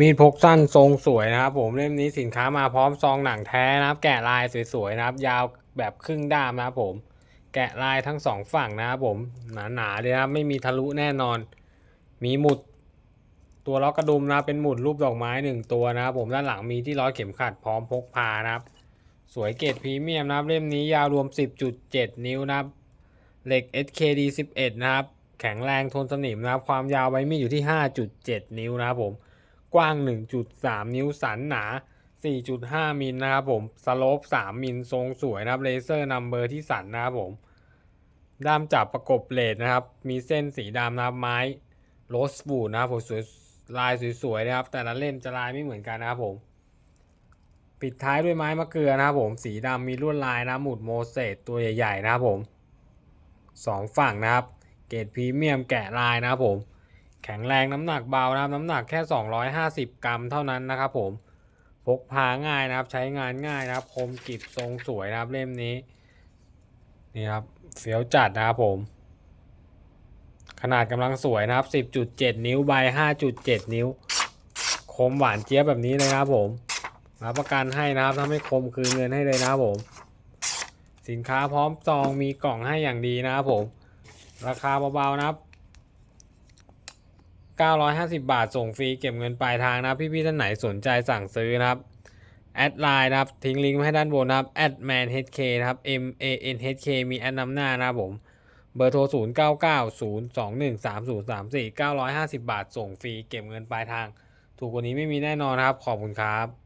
มีดพกสั้นทรงสวยนะครับผมเล่มนี้สินค้ามาพร้อมซองหนังแท้นะครับ แกะลายสวยๆนะครับ ยาวแบบครึ่งด้ามนะครับผม แกะลายทั้งสองฝั่งนะครับผมหนาๆเลยนะครับไม่มีทะลุแน่นอน มีหมุด ตัวล็อกกระดุมนะเป็นหมุดรูปดอกไม้หนึ่งตัวนะครับผมด้านหลังมีที่ร้อยเข็มขัดพร้อมพกพานะครับ สวยเกรดพรีเมียมนะครับเล่มนี้ยาวรวม 10.7 นิ้วนะครับเหล็ก SKD 11 นะครับ แข็งแรงทนสนิมนะครับ ความยาวใบมีดอยู่ที่ 5.7 นิ้วนะครับผม กว้าง 1.3 นิ้วสันหนา 4.5 มิลนะครับผม สโลป 3 มิลทรงสวยนะครับ เลเซอร์นัมเบอร์ที่สันนะครับผม ด้ามจับประกบเลดนะครับ มีเส้นสีดำนะครับไม้โรสบูดนะครับผมสวยลายสวยๆนะครับ แต่ละเล่มจะลายไม่เหมือนกันนะครับผม ปิดท้ายด้วยไม้มะเกลือนะครับผม สีดำมีลวดลายนะหมุดโมเสสตัวใหญ่ๆนะครับผมสองฝั่งนะครับ เกรดพรีเมียมแกะลายนะครับผม แข็งแรงน้ำหนักเบานะครับ น้ำหนักแค่ 250 กรัมเท่านั้นนะครับผมพกพาง่ายนะครับ ใช้งานง่ายนะครับ คมกริบทรงสวยนะครับเล่มนี้ นี่ครับเฟี้ยวจัดนะครับผม ขนาดกำลังสวยนะครับ 10.7 นิ้วใบ 5.7 นิ้ว คมหวานเจี๊ยบแบบนี้เลยนะครับผมรับประกันให้นะครับถ้าไม่คมคืนเงินให้เลยนะครับผม สินค้าพร้อมซองมีกล่องให้อย่างดีนะครับผม ราคาเบาๆนะครับ 950 บาทส่งฟรีเก็บเงินปลายทางนะพี่ๆท่านไหนสนใจสั่งซื้อนะครับแอดไลน์นะครับ ทิ้งลิงก์ไว้ให้ด้านบนนะครับ a d m a n h k นะครับ m a n h k มีแอดนำหน้านะครับผม เบอร์โทร 0 9 9 0 2 1 3 0 3 4 950 บาท ส่งฟรีเก็บเงินปลายทาง ถูกกว่านี้ไม่มีแน่นอนครับ ขอบคุณครับ